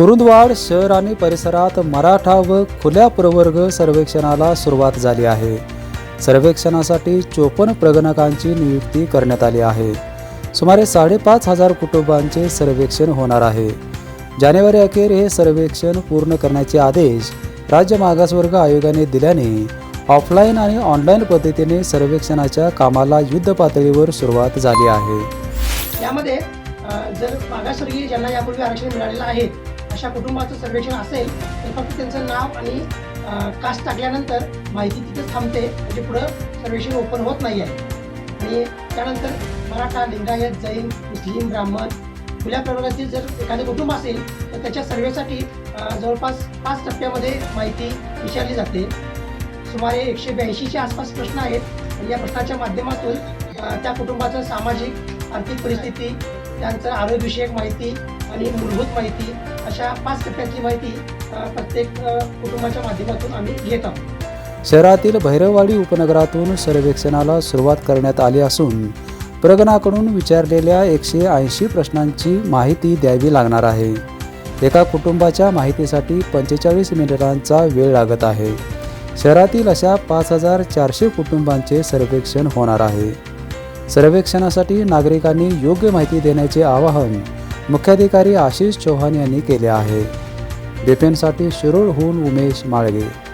कुरुंदवाड शहर आणि परिसरात मराठा व खुल्या प्रवर्ग सर्वेक्षणाला सुरुवात झाली आहे. सर्वेक्षणासाठी चोपन्न प्रगणकांची नियुक्ती करण्यात आली आहे. सुमारे साडेपाच हजार कुटुंबांचे सर्वेक्षण होणार आहे. जानेवारी अखेर हे सर्वेक्षण पूर्ण करण्याचे आदेश राज्य मागासवर्ग आयोगाने दिल्याने ऑफलाईन आणि ऑनलाईन पद्धतीने सर्वेक्षणाच्या कामाला युद्ध पातळीवर सुरुवात झाली आहे. यामध्ये जर मागासवर्गीय ज्यांना यापूर्वी आरक्षण मिळालेलं आहे अशा कुटुंबाचं सर्वेक्षण असेल तर फक्त त्यांचं नाव आणि कास्ट टाकल्यानंतर माहिती तिथेच थांबते. म्हणजे पुढं सर्वेक्षण ओपन होत नाही आहे. आणि त्यानंतर मराठा लिंगायत जैन मुस्लिम ब्राह्मण खुल्या प्रवर्गातील जर एखादे कुटुंब असेल तर त्याच्या सर्वेसाठी जवळपास पाच टप्प्यामध्ये माहिती विचारली जाते. सुमारे एकशे ब्याऐंशीच्या आसपास प्रश्न आहेत. आणि या प्रश्नाच्या माध्यमातून त्या कुटुंबाचं सामाजिक आर्थिक परिस्थिती त्यांचं आरोग्यविषयक माहिती आणि मूलभूत माहिती अशा पाच टप्प्यातली माहिती प्रत्येक कुटुंबाच्या माध्यमातून आम्ही घेत आहोत. शहरातील भैरववाडी उपनगरातून सर्वेक्षणाला सुरुवात करण्यात आली असून प्रगणाकडून विचारलेल्या एकशे ऐंशी प्रश्नांची माहिती द्यावी लागणार आहे. एका कुटुंबाच्या माहितीसाठी पंचेचाळीस मिनिटांचा वेळ लागत आहे. शहरातील अशा पाच हजार चारशे कुटुंबांचे सर्वेक्षण होणार आहे. सर्वेक्षणासाठी नागरिकांनी योग्य माहिती देण्याचे आवाहन मुख्याधिकारी आशिष चौहान यांनी केले आहे. बिपिनसाठी शिरोळहून उमेश माळगे.